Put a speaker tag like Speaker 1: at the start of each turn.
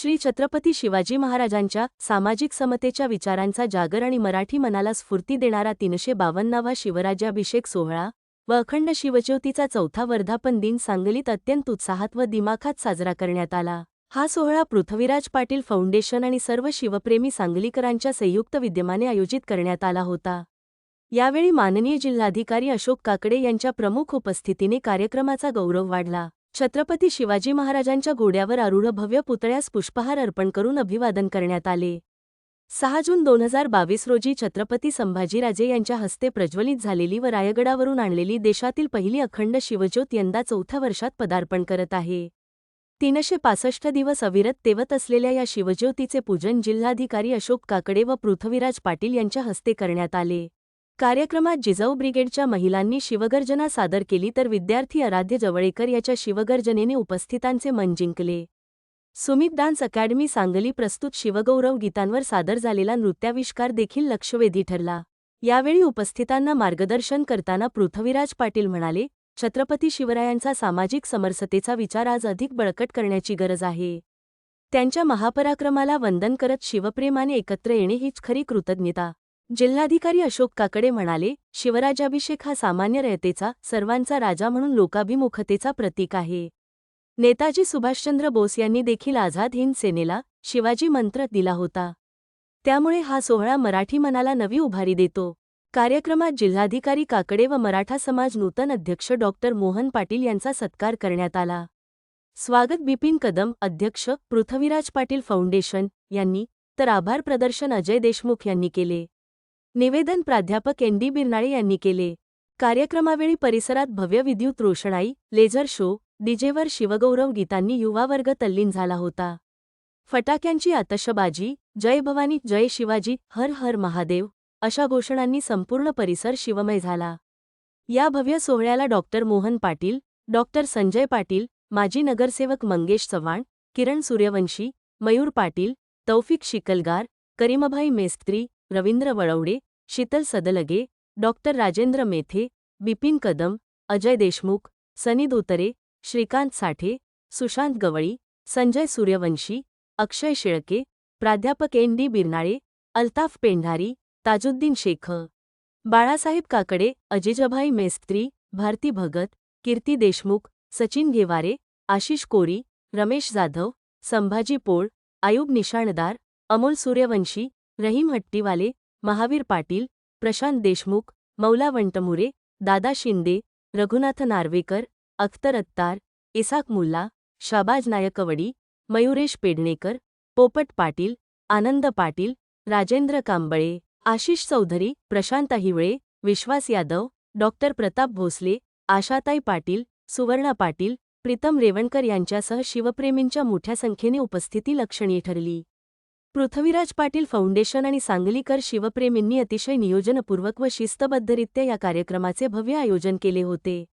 Speaker 1: श्री छत्रपती शिवाजी महाराजांच्या सामाजिक समतेच्या विचारांचा जागर आणि मराठी मनाला स्फूर्ती देणारा तीनशे बावन्नावा शिवराज्याभिषेक सोहळा व अखंड शिवज्योतीचा चौथा वर्धापन दिन सांगलीत अत्यंत उत्साहात व दिमाखात साजरा करण्यात आला. हा सोहळा पृथ्वीराज पाटील फाउंडेशन आणि सर्व शिवप्रेमी सांगलीकरांच्या संयुक्त विद्यमाने आयोजित करण्यात आला होता. यावेळी माननीय जिल्हाधिकारी अशोक काकडे यांच्या प्रमुख उपस्थितीने कार्यक्रमाचा गौरव वाढला. छत्रपती शिवाजी महाराजांच्या घोड्यावर आरूढ भव्य पुतळ्यास पुष्पहार अर्पण करून अभिवादन करण्यात आले. सहा जून दोन हजार बावीस रोजी छत्रपती संभाजीराजे यांच्या हस्ते प्रज्वलित झालेली व रायगडावरून आणलेली देशातील पहिली अखंड शिवज्योत यंदा चौथ्या वर्षात पदार्पण करत आहे. तीनशे पासष्ट दिवस अविरत तेवत असलेल्या या शिवज्योतीचे पूजन जिल्हाधिकारी अशोक काकडे व पृथ्वीराज पाटील यांच्या हस्ते करण्यात आले. कार्यक्रमात जिजाऊ ब्रिगेडच्या महिलांनी शिवगर्जना सादर केली तर विद्यार्थी आराध्य जवळेकर याच्या शिवगर्जनेने उपस्थितांचे मन जिंकले. सुमित डान्स अकॅडमी सांगली प्रस्तुत शिवगौरव गीतांवर सादर झालेला नृत्याविष्कार देखील लक्षवेधी ठरला. यावेळी उपस्थितांना मार्गदर्शन करताना पृथ्वीराज पाटील म्हणाले छत्रपती शिवरायांचा सामाजिक समरसतेचा विचार आज अधिक बळकट करण्याची गरज आहे. त्यांच्या महापराक्रमाला वंदन करत शिवप्रेमाने एकत्र येणे हीच खरी कृतज्ञता. जिल्हाधिकारी अशोक काकडे म्हणाले शिवराजाभिषेक हा सामान्य रयतेचा सर्वांचा राजा म्हणून लोकाभिमुखतेचा प्रतीक आहे. नेताजी सुभाषचंद्र बोस यांनी देखील आझाद हिंद सेनेला शिवाजी मंत्र दिला होता. त्यामुळे हा सोहळा मराठी मनाला नवी उभारी देतो. कार्यक्रमात जिल्हाधिकारी काकडे व मराठा समाज नूतन अध्यक्ष डॉक्टर मोहन पाटील यांचा सत्कार करण्यात आला. स्वागत बिपिन कदम अध्यक्ष पृथ्वीराज पाटील फाउंडेशन यांनी तर आभार प्रदर्शन अजय देशमुख यांनी केले. निवेदन प्राध्यापक एन डी बिरनाळे यांनी केले. कार्यक्रमावेळी परिसरात भव्य विद्युत रोषणाई लेझर शो डीजेवर शिवगौरव गीतांनी युवावर्ग तल्लीन झाला होता. फटाक्यांची आतषबाजी जय भवानी जय शिवाजी हर हर महादेव अशा घोषणांनी संपूर्ण परिसर शिवमय झाला. या भव्य सोहळ्याला डॉक्टर मोहन पाटील डॉक्टर संजय पाटील माजी नगरसेवक मंगेश चव्हाण किरण सूर्यवंशी मयूर पाटील तौफिक शिकलगार करीमभाई मेस्त्री रवींद्र वळवडे शीतल सदलगे डॉक्टर राजेंद्र मेथे बिपिन कदम अजय देशमुख सनी धोतरे श्रीकांत साठे सुशांत गवळी संजय सूर्यवंशी अक्षय शेळके प्राध्यापक एन डी बिरनाळे अल्ताफ पेंढारी ताजुद्दीन शेख बाळासाहेब काकडे अजिजभाई मेस्त्री भारती भगत कीर्ती देशमुख सचिन घेवारे आशिष कोरी रमेश जाधव संभाजी पोळ आयुब निशाणदार अमोल सूर्यवंशी रहीम हट्टीवाले महावीर पाटील प्रशांत देशमुख मौला वंटमुरे दादा शिंदे रघुनाथ नार्वेकर अख्तर अत्तार इसाक मुल्ला शाबाज नायकवडी मयुरेश पेडणेकर पोपट पाटील आनंद पाटील राजेंद्र कांबळे आशिष चौधरी प्रशांत हिवळे विश्वास यादव डॉक्टर प्रताप भोसले आशाताई पाटील सुवर्णा पाटील प्रीतम रेवणकर यांच्यासह शिवप्रेमींच्या मोठ्या संख्येने उपस्थिती लक्षणीय ठरली. पृथ्वीराज पाटील फाउंडेशन आणि सांगलीकर शिवप्रेमींनी अतिशय नियोजनपूर्वक व शिस्तबद्धरित्या या कार्यक्रमाचे भव्य आयोजन केले होते.